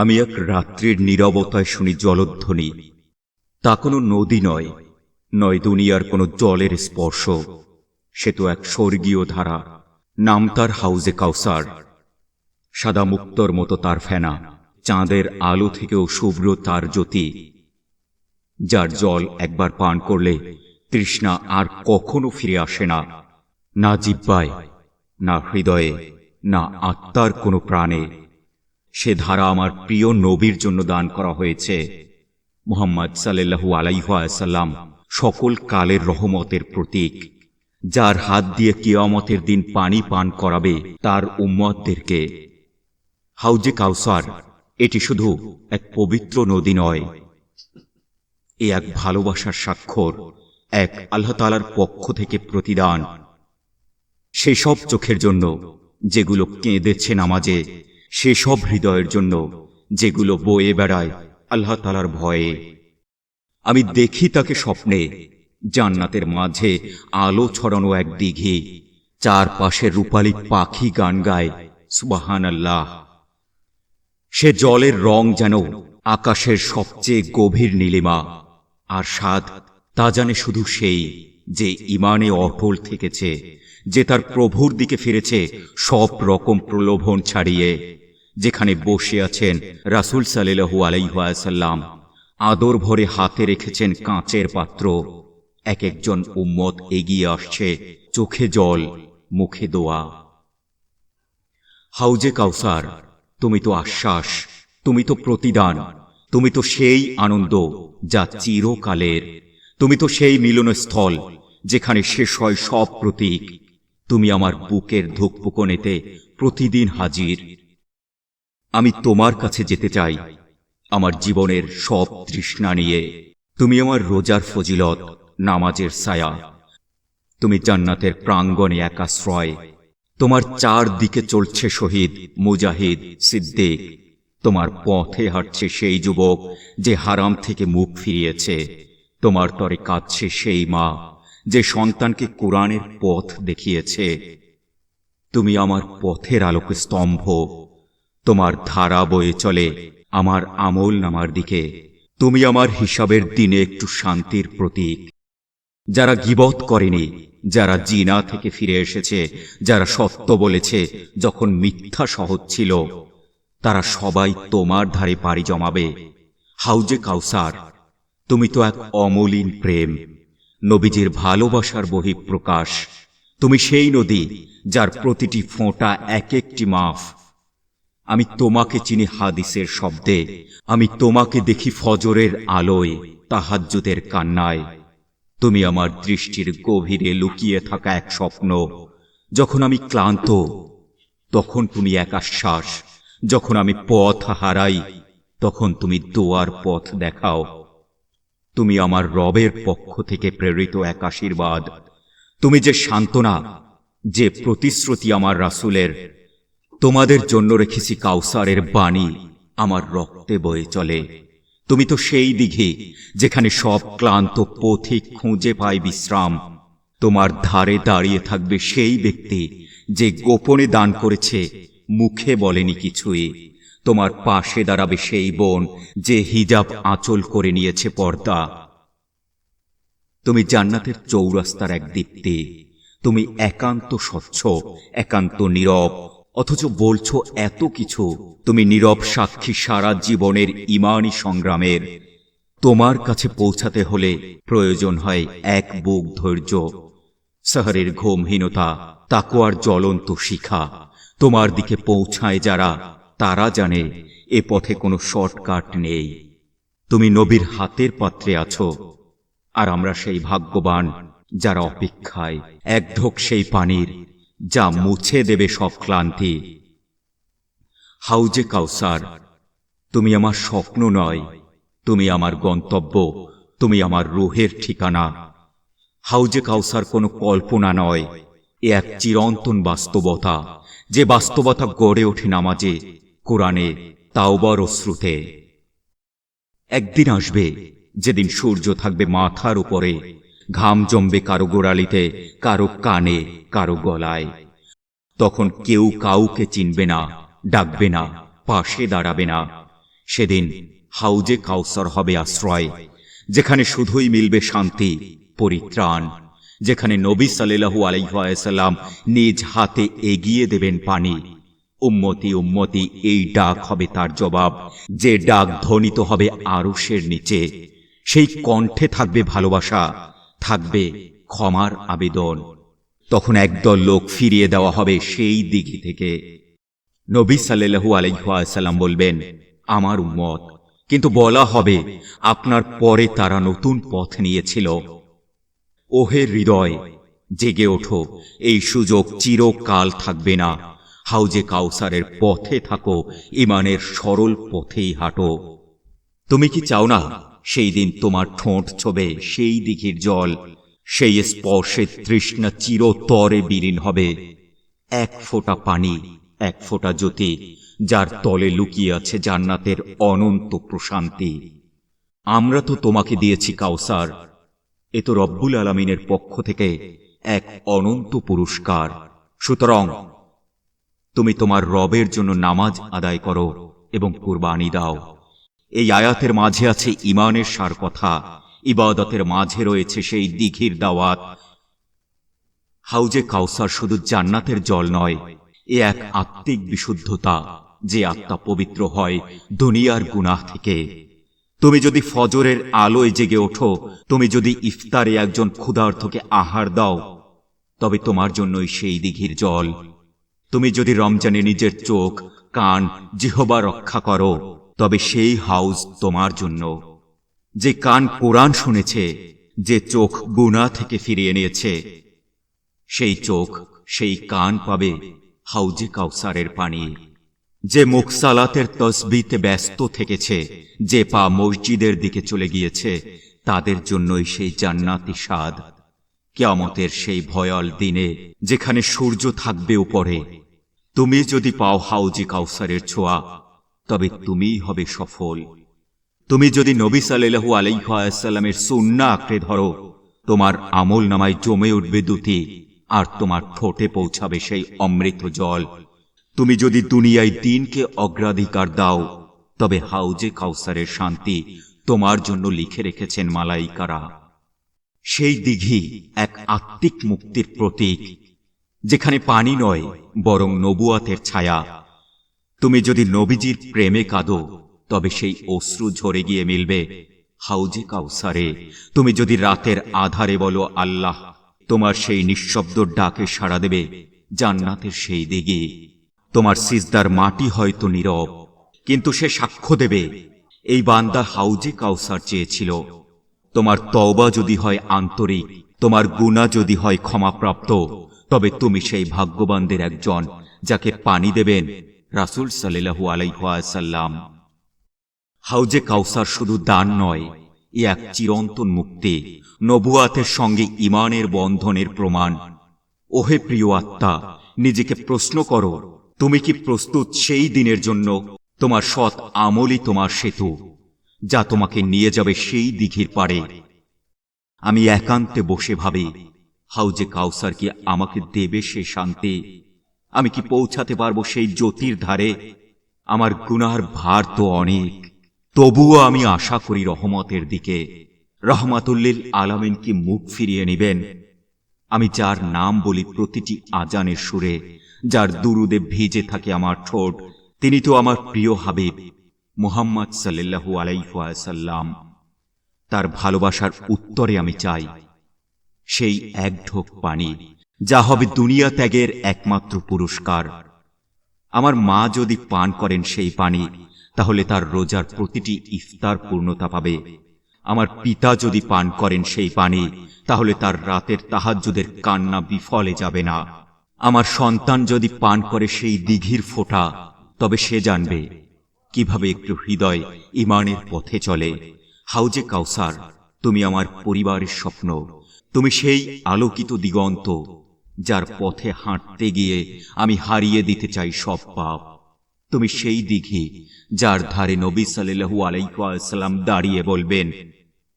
আমি এক রাত্রির নীরবতায় শুনি জলধ্বনি। তা কোনো নদী নয় নয় দুনিয়ার কোনো জলের স্পর্শ। সে তো এক স্বর্গীয় ধারা, নাম তার হাউজে কাউসার। সাদা মুক্তর মতো তার ফেনা, চাঁদের আলো থেকেও শুভ্র তার জ্যোতি। যার জল একবার পান করলে তৃষ্ণা আর কখনো ফিরে আসে না না জিব্বায়, না হৃদয়ে, না আত্মার কোনো প্রাণে। সে ধারা আমার প্রিয় নবীর জন্য দান করা হয়েছে। মোহাম্মদ সাল্লাল্লাহু আলাইহাসাল্লাম সকল কালের রহমতের প্রতীক, যার হাত দিয়ে কিয়ামতের দিন পানি পান করাবে তার উম্মতদেরকে। হাউজে কাউসার, এটি শুধু এক পবিত্র নদী নয়, এ এক ভালোবাসার স্বাক্ষর, এক আল্লাহ তালার পক্ষ থেকে প্রতিদান। সেসব চোখের জন্য যেগুলো কেঁদেছে নামাজে সেসব হৃদয়ের জন্য যেগুলো বয়ে বেড়ায় আল্লাহ তালার ভয়ে। আমি দেখি তাকে স্বপ্নে, জান্নাতের মাঝে আলো ছড়ানো এক দিঘি, চারপাশে রূপালী পাখি গান গায় সুবাহান আল্লাহ সে জলের রং যেন আকাশের সবচেয়ে গভীর নীলিমা, আর স্বাদ তা জানে শুধু সেই যে ইমানে অটল থেকেছে, যে তার প্রভুর দিকে ফিরেছে সব রকম প্রলোভন ছাড়িয়ে। যেখানে বসে আছেন রাসুল সাল্লু আলাইহাসাল্লাম আদর ভরে হাতে রেখেছেন কাঁচের পাত্র। এক একজন উম্মত এগিয়ে আসছে, চোখে জল, মুখে দোয়া। হাউজে কাউসার, তুমি তো আশ্বাস, তুমি তো প্রতিদান, তুমি তো সেই আনন্দ যা চিরকালের। তুমি তো সেই মিলনস্থল যেখানে শেষ হয় সব প্রতীক। তুমি আমার বুকের ধুকপুকনেতে প্রতিদিন হাজির। আমি তোমার কাছে যেতে চাই। আমার জীবনের সব তৃষ্ণা নিয়ে। তুমি আমার রোজার ফজিলত, নামাজের ছায়া। তুমি জান্নাতের প্রাঙ্গণে একাশ্রয় তোমার চার দিকে চলছে শহীদ, মুজাহিদ, সিদ্দিক। তোমার পথে হাঁটছে সেই যুবক যে হারাম থেকে মুখ ফিরিয়েছে। তোমার তরে কাঁদছে সেই মা যে সন্তানকে কোরআনের পথ দেখিয়েছে। তুমি আমার পথের আলোকে স্তম্ভ তোমার ধারা বয়ে চলে আমার আমল নামার দিকে। তুমি আমার হিসাবের দিনে একটু শান্তির প্রতীক। যারা গিবত করেনি, যারা জিনা থেকে ফিরে এসেছে, যারা সত্য বলেছে, যখন মিথ্যা সহজ ছিল, তারা সবাই তোমার ধারে পাড়ি জমাবে। হাউজে কাউসার, তুমি তো এক অমলিন প্রেম, নবীজির ভালোবাসার বহিঃপ্রকাশ। তুমি সেই নদী, যার প্রতিটি ফোঁটা এক একটি মাফ আমি তোমাকে চিনি হাদিসের শব্দে। আমি তোমাকে দেখি ফজরের আলোয়, তাহাজ্জুদের কান্নায়। তুমি আমার দৃষ্টির গভীরে লুকিয়ে থাকা এক স্বপ্ন। যখন আমি ক্লান্ত, তখন তুমি এক আশ্বাস। যখন আমি পথ হারাই, তখন তুমি দোয়ার পথ দেখাও। তুমি আমার রবের পক্ষ থেকে প্রেরিত এক আশীর্বাদ। তুমি যে সান্ত্বনা, যে প্রতিশ্রুতি আমার রাসুলের তোমাদের জন্য রেখেছি কাউসারের বাণী, আমার রক্তে বয়ে চলে। তুমি তো সেই দিঘি যেখানে সব ক্লান্ত পথিক খুঁজে পায় বিশ্রাম। তোমার ধারে দাঁড়িয়ে থাকবে সেই ব্যক্তি যে গোপনে দান করেছে, মুখে বলেনি কিছুই। তোমার পাশে দাঁড়াবে সেই বোন যে হিজাব আঁচল করে নিয়েছে পর্দা। তুমি জান্নাতের চৌরাস্তার এক দীপ্তি। তুমি একান্ত স্বচ্ছ, একান্ত নীরব অথচ বলছো এত কিছু। তুমি নীরব সাক্ষী সারা জীবনের ইমানি সংগ্রামের। তোমার কাছে পৌঁছাতে হলে প্রয়োজন হয় এক বুক ধৈর্য। শহরের ঘুমহীনতা, তাকোয়ার জ্বলন্ত শিখা। তোমার দিকে পৌঁছায় যারা, তারা জানে এ পথে কোনো শর্টকাট নেই। তুমি নবীর হাতের পাত্রে আছো, আর আমরা সেই ভাগ্যবান যারা অপেক্ষায়। এক ঢোক সেই পানির যা মুছে দেবে সব ক্লান্তি। হাউজে কাউসার, তুমি আমার স্বপ্ন নয়, তুমি আমার গন্তব্য, তুমি আমার রুহের ঠিকানা। হাউজে কাউসার কোনো কল্পনা নয়, এ এক চিরন্তন বাস্তবতা, যে বাস্তবতা গড়ে ওঠে নামাজে, কোরআনে তাওবর শ্রুতে একদিন আসবে, যেদিন সূর্য থাকবে মাথার উপরে ঘাম জমবে কারও গোড়ালিতে, কারও কানে, কারও গলায়। তখন কেউ কাউকে চিনবে না, ডাকবে না, পাশে দাঁড়াবে না। সেদিন হাউজে কাউসার হবে আশ্রয়, যেখানে শুধুই মিলবে শান্তি, পরিত্রাণ, যেখানে নবী সাল্লাল্লাহু আলাইসাল্লাম নিজ হাতে এগিয়ে দেবেন পানি। উম্মতি উম্মতি, এই ডাক হবে তার জবাব, যে ডাক ধ্বনিত হবে আরশের নিচে। সেই কণ্ঠে থাকবে ভালোবাসা থাকবে ক্ষমার আবেদন। তখন একদল লোক ফিরিয়ে দেওয়া হবে সেই দিঘি থেকে। নবী সাল্লাল্লাহু আলাইসাল্লাম বলবেন, আমার উম্মত, কিন্তু বলা হবে আপনার পরে তারা নতুন পথ নিয়েছিল। ওহে হৃদয়, জেগে ওঠো, এই সুযোগ চিরকাল থাকবে না। হাউজে কাউসারের পথে থাকো ইমানের সরল পথেই হাঁটো। তুমি কি চাও না সেই দিন তোমার ঠোঁট ছবে, সেই দিঘির জল। সেই স্পর্শে তৃষ্ণা চিরতরে বিলীন হবে। এক ফোঁটা পানি, এক ফোঁটা জ্যোতি, যার তলে লুকিয়ে আছে জান্নাতের অনন্ত প্রশান্তি। আমরা তো তোমাকে দিয়েছি কাউসার। এ তো রব্বুল আলমিনের পক্ষ থেকে এক অনন্ত পুরস্কার। সুতরাং তুমি তোমার রবের জন্য নামাজ আদায় করো এবং কুরবানি দাও। এই আয়াতের মাঝে আছে ইমানের সার কথা ইবাদতের মাঝে রয়েছে সেই দিঘির দাওয়াত। হাউজে কাউসার শুধু জান্নাতের জল নয়, এ এক আত্মিক বিশুদ্ধতা যে আত্মা পবিত্র হয় দুনিয়ার গুনাহ থেকে। তুমি যদি ফজরের আলোয় জেগে ওঠো, তুমি যদি ইফতারে একজন ক্ষুধার্থকে আহার দাও, তবে তোমার জন্যই সেই দিঘির জল। তুমি যদি রমজানে নিজের চোখ, কান জিহবা রক্ষা করো তবে সেই হাউস তোমার জন্য। যে কান কোরআন শুনেছে, যে চোখ গুনা থেকে ফিরিয়ে নিয়েছে, সেই চোখ সেই কান পাবে হাউজে কাউসারের পানি। যে মুখ সালাতের তসবিতে ব্যস্ত থেকেছে, যে পা মসজিদের দিকে চলে গিয়েছে, তাদের জন্যই সেই জান্নাতি স্বাদ। কেয়ামতের সেই ভয়াল দিনে যেখানে সূর্য থাকবে উপরে তুমি যদি পাও হাউজি কাউসারের ছোঁয়া তবে তুমিই হবে সফল। তুমি যদি নবী সাল্লাল্লাহু আলাইসাল্লামের সুন্না আঁকড়ে ধরো, তোমার আমল নামায় জমে উঠবে দুটি, আর তোমার ঠোঁটে পৌঁছাবে সেই অমৃত জল। তুমি যদি দুনিয়ায় দিনকে অগ্রাধিকার দাও, তবে হাউজে কাউসারের শান্তি তোমার জন্য লিখে রেখেছেন মালাইকারা। সেই দিঘি এক আত্মিক মুক্তির প্রতীক, যেখানে পানি নয়, বরং নবুয়াতের ছায়া। তুমি যদি নবীজির প্রেমে কাঁদো, তবে সেই অশ্রু ঝরে গিয়ে মিলবে। হাউজে কাউসারে, তুমি যদি রাতের আধারে বলো, আল্লাহ তোমার সেই নিঃশব্দ ডাকে সাড়া দেবে, জান্নাতের সেই দিঘি। তোমার সিজদার মাটি হয়তো নীরব, কিন্তু সে সাক্ষ্য দেবে। এই বান্দা হাউজে কাউসার চেয়েছিল। তোমার তওবা যদি হয় আন্তরিক, তোমার গুণা যদি হয় ক্ষমাপ্রাপ্ত, তবে তুমি সেই ভাগ্যবানদের একজন, যাকে পানি দেবেন রাসুল সাল্লাহু আলাইসাল্লাম হাউজে কাউসার শুধু দান নয়, এ এক চিরন্তন মুক্তি, নবুয়াতের সঙ্গে ইমানের বন্ধনের প্রমাণ। ওহে প্রিয় আত্মা, নিজেকে প্রশ্ন করো, তুমি কি প্রস্তুত সেই দিনের জন্য? তোমার সৎ আমলই তোমার সেতু, যা তোমাকে নিয়ে যাবে সেই দিঘির পারে আমি একান্তে বসে ভাবি হাউজে কাউসার কি আমাকে দেবে সে শান্তি? আমি কি পৌঁছাতে পারব সেই জ্যোতির ধারে? আমার গুনার ভার তো অনেক। তবুও আমি আশা করি রহমতের দিকে। রহমাতুল্লিল আলামিন কি মুখ ফিরিয়ে নেবেন? আমি যার নাম বলি প্রতিটি আজানের সুরে, যার দুরুদে ভিজে থাকে আমার ঠোঁট, তিনি তো আমার প্রিয় হাবিব, মুহাম্মদ সাল্লাল্লাহু আলাইসাল্লাম তার ভালোবাসার উত্তরে আমি চাই, সেই এক ঢোক পানি। যা হবে দুনিয়া ত্যাগের একমাত্র পুরস্কার। আমার মা যদি পান করেন সেই পানি, তাহলে তার রোজার প্রতিটি ইফতার পূর্ণতা পাবে। আমার পিতা যদি পান করেন সেই পানি, তাহলে তার রাতের তাহাজ্জুদের কান্না বিফলে যাবে না। আমার সন্তান যদি পান করে সেই দিঘির ফোঁটা, তবে সে জানবে কীভাবে একটু হৃদয় ইমানের পথে চলে। হাউজে কাউসার, তুমি আমার পরিবারের স্বপ্ন, তুমি সেই আলোকিত দিগন্ত যার পথে হাঁটতে গিয়ে আমি হারিয়ে দিতে চাই সব পাপ। তুমি সেই দিঘি যার ধারে নবী সাল্লাহু আলাইসাল্লাম দাঁড়িয়ে বলবেন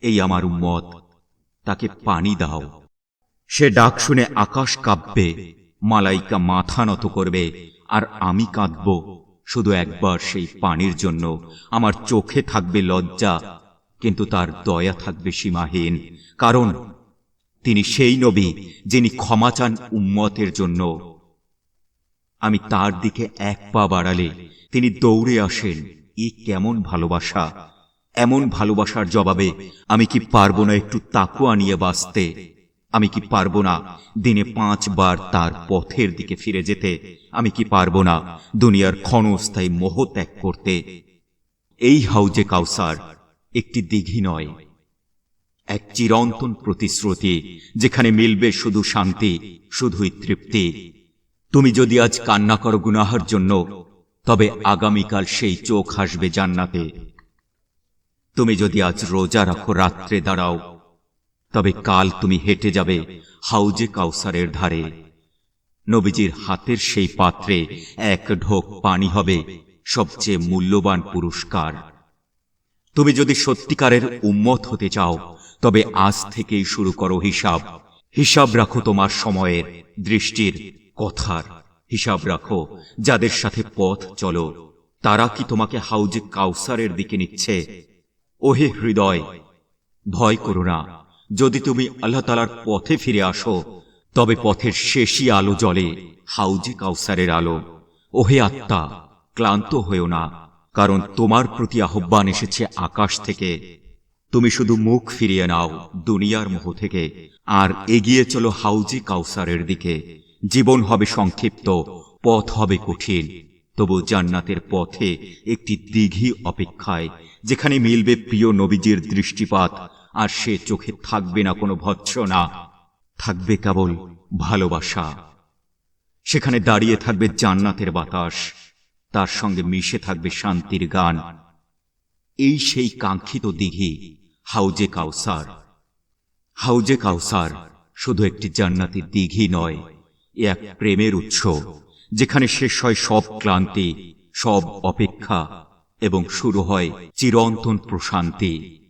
এই আমার উম্মত তাকে পানি দাও। সে ডাক শুনে আকাশ কাঁপবে মালাইকা মাথা নত করবে আর আমি কাঁদব। শুধু একবার সেই পানির জন্য। আমার চোখে থাকবে লজ্জা কিন্তু তার দয়া থাকবে সীমাহীন। কারণ তিনি সেই নবী যিনি ক্ষমা চান উম্মতের জন্য। আমি তার দিকে এক পা বাড়ালে তিনি দৌড়ে আসেন ই কেমন ভালোবাসা। এমন ভালোবাসার জবাবে আমি কি পারব না একটু তাকুয়া নিয়ে বাঁচতে? আমি কি পারব না দিনে পাঁচবার তার পথের দিকে ফিরে যেতে? আমি কি পারব না দুনিয়ার ক্ষণস্থায়ী মোহ ত্যাগ করতে? এই হাউজে কাউসার একটি দিঘি নয় এক চিরন্তন প্রতিশ্রুতি, যেখানে মিলবে শুধু শান্তি, শুধুই তৃপ্তি। তুমি যদি আজ কান্না করো গুনাহার জন্য, তবে আগামীকাল সেই চোখ হাসবে জান্নাতে। তুমি যদি আজ রোজা রাখো রাত্রে দাঁড়াও, তবে কাল তুমি হেঁটে যাবে হাউজে কাউসারের ধারে। নবীজির হাতের সেই পাত্রে এক ঢোক পানি হবে সবচেয়ে মূল্যবান পুরস্কার। তুমি যদি সত্যিকারের উম্মত হতে চাও তবে আজ থেকেই শুরু করো হিসাব। হিসাব রাখো তোমার সময়ের দৃষ্টির কথার। হিসাব রাখো যাদের সাথে পথ চলো। তারা কি তোমাকে হাউজে কাউসারের দিকে নিচ্ছে? ওহে হৃদয়, ভয় করো না। যদি তুমি আল্লাহ তালার পথে ফিরে আসো, তবে পথের শেষই আলো জ্বলে, হাউজে কাউসারের আলো। ওহে আত্মা, ক্লান্ত হয়েও না, কারণ তোমার প্রতি আহ্বান এসেছে আকাশ থেকে। তুমি শুধু মুখ ফিরিয়ে নাও দুনিয়ার মোহ থেকে, আর এগিয়ে চলো হাউজি কাউসারের দিকে। জীবন হবে সংক্ষিপ্ত, পথ হবে কঠিন, তবু জান্নাতের পথে একটি দিঘি অপেক্ষায়, যেখানে মিলবে প্রিয় নবীজির দৃষ্টিপাত, আর সে চোখে থাকবে না কোনো ভৎসনা। থাকবে কেবল ভালোবাসা। সেখানে দাঁড়িয়ে থাকবে জান্নাতের বাতাস, তার সঙ্গে মিশে থাকবে শান্তির গান। এই সেই কাঙ্ক্ষিত দিঘি। হাউজে কাউসার। হাউজে কাউসার শুধু একটি জান্নাতির দিঘি নয়, এ এক প্রেমের উৎস, যেখানে শেষ হয় সব ক্লান্তি, সব অপেক্ষা এবং শুরু হয় চিরন্তন প্রশান্তি।